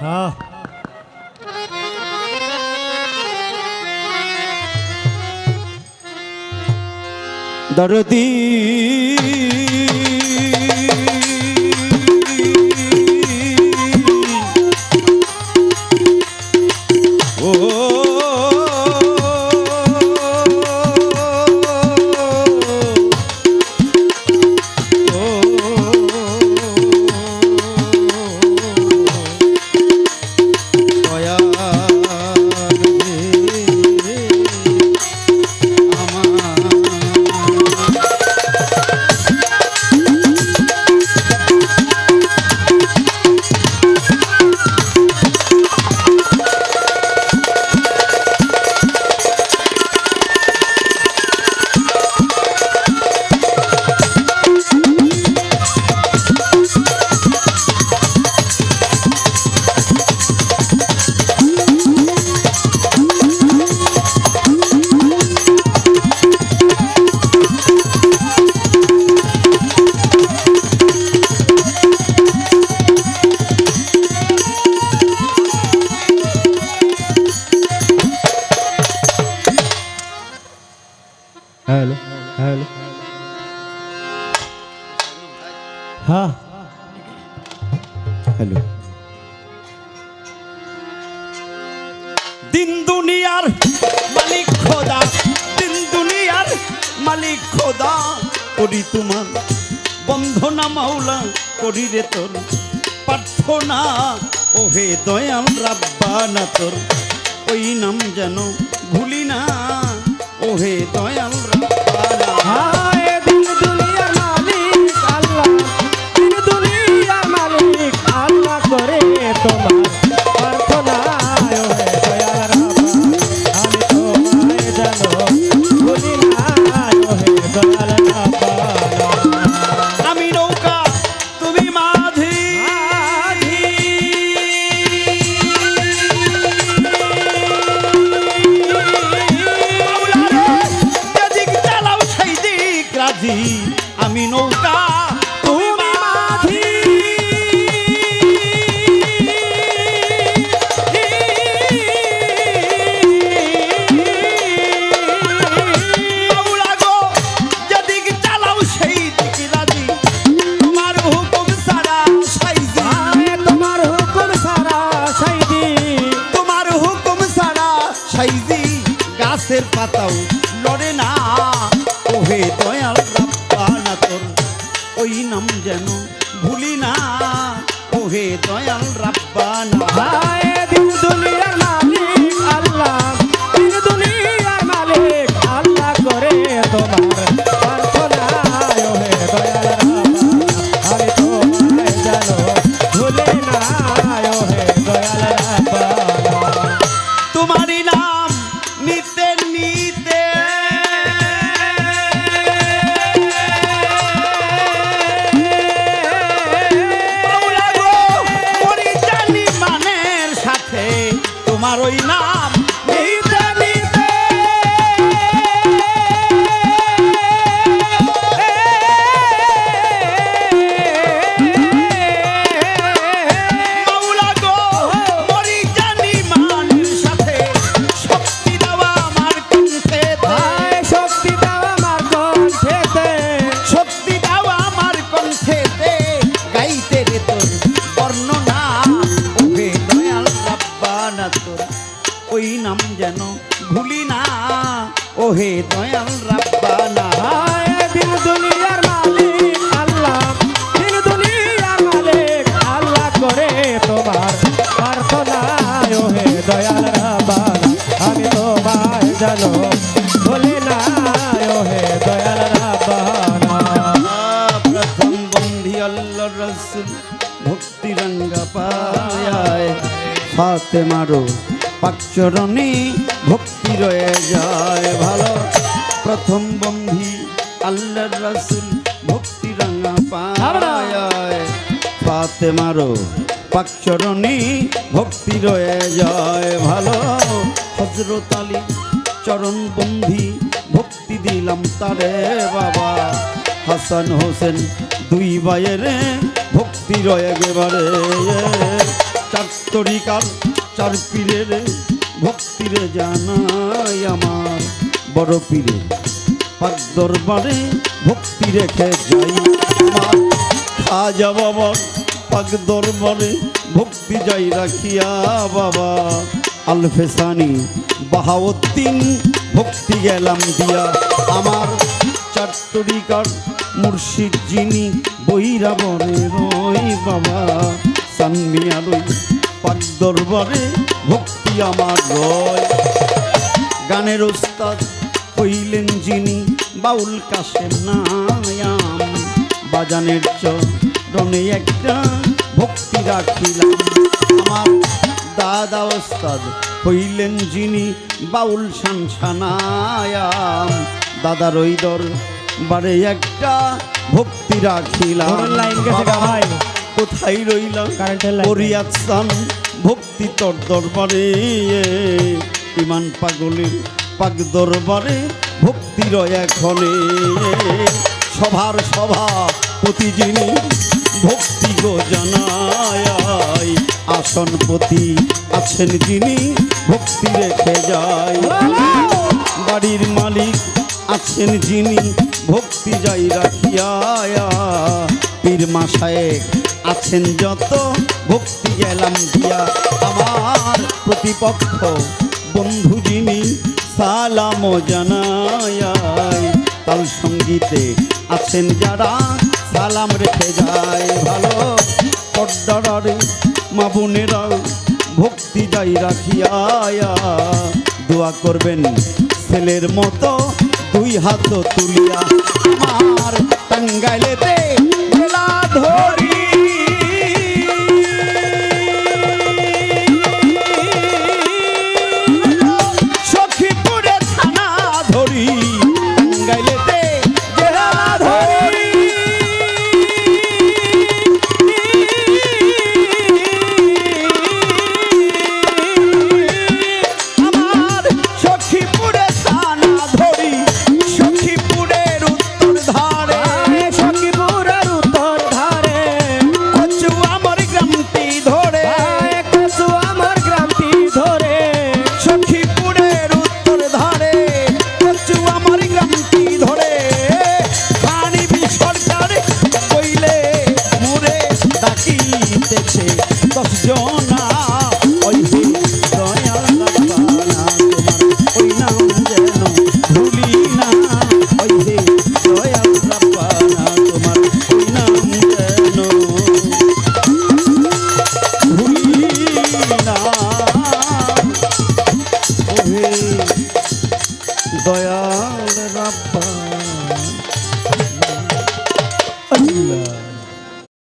হ্যাঁ দরদি hello hello. হ্যাঁ হ্যালো। দিন দুনিয়ার মালিক খোদা, দিন দুনিয়ার মালিক খোদা, করি তোমার বন্ধনা মাওলা, করি রে তোর প্রার্থনা। ওহে দয়াল রাব্বানা তোর, ওই নাম যেন ভুলি না। ওহে দয়াল রাব্বানা সাইদি তোমার হুকুম সারা সাইজি গাছের পাতাও লড়ে না। ওহে দয়াল তোর ওই নাম যেন ভুলি না। ওহে দয়াল রাব্বানা তোমার ওহে দয়াল রাব্বানা দিন দুনিয়ার মালিক আল্লাহ। দিন দুনিয়ার মালিক আল্লাহ করে তোমার প্রার্থনা হে দয়াল রাব্বানা আমি তোমায় জানো বলি না হে দয়াল রাব্বানা পাকচরণে ভক্তি রয়ে যায় ভালো। প্রথম বন্ধি আল্লাহ রসুল ভক্তি রঙ্গা পায়। ফাতে মারো পাকচরণে ভক্তি রয়ে যায় ভালো। হজরত আলী চরণ বন্ধি ভক্তি দিলাম তারে বাবা। হাসান হোসেন দুই ভাইয়ের ভক্তি রয়ে গেবারে। চার তরিকার চার পীরের ভক্তিরে জানাই আমার বড় পীরে। পাক দরবারে ভক্তি রেখে যাই আমার। খাজা বাবার পাক দরবারে ভক্তি যাই রাখিয়া বাবা। আলফেসানি বাহাউদ্দিন, ভক্তি গেলাম দিয়া আমার। চারটরিকার মুর্শিদ যিনি বইরা বরে রই বাবা সানমিয়া রই পাক দরবারে ভক্তি আমার রয়। গানের ওস্তাদ হইলেন যিনি বাউল কাশেম নায়াম বাজানের চরণে একটা ভক্তি রাখিলাম। আমার দাদা ওস্তাদ হইলেন যিনি বাউল সানসানায়াম দাদার ওই দর বারে একটা ভক্তি রাখিলাম। কোথায় রইলাম? লাইন। ভক্তি তোর দরবারে। ইমান পাগলের পাগ দরবারে ভক্তি রয় এখনে। সভার সভা প্রতি যিনি ভক্তি গো জানায়। আসনপতি আছেন যিনি ভক্তি রেখে যায়। বাড়ির মালিক আছেন যিনি ভক্তি যাই রাখিয়া। পীর মাসায়েক আছেন যত, ভক্তি গেলাম দিয়া। আমার প্রতিপক্ষ বন্ধু যিনি সালাম জানায় তাল সঙ্গীতে আছেন যারা, সালাম রেখে যায় ভালো। পর্দারে মা বোনেরা ভক্তি যাই রাখিয়া দোয়া করবেন ছেলের মতো দুই হাত তুলিয়া। আমার টাঙ্গাইলেতে canción.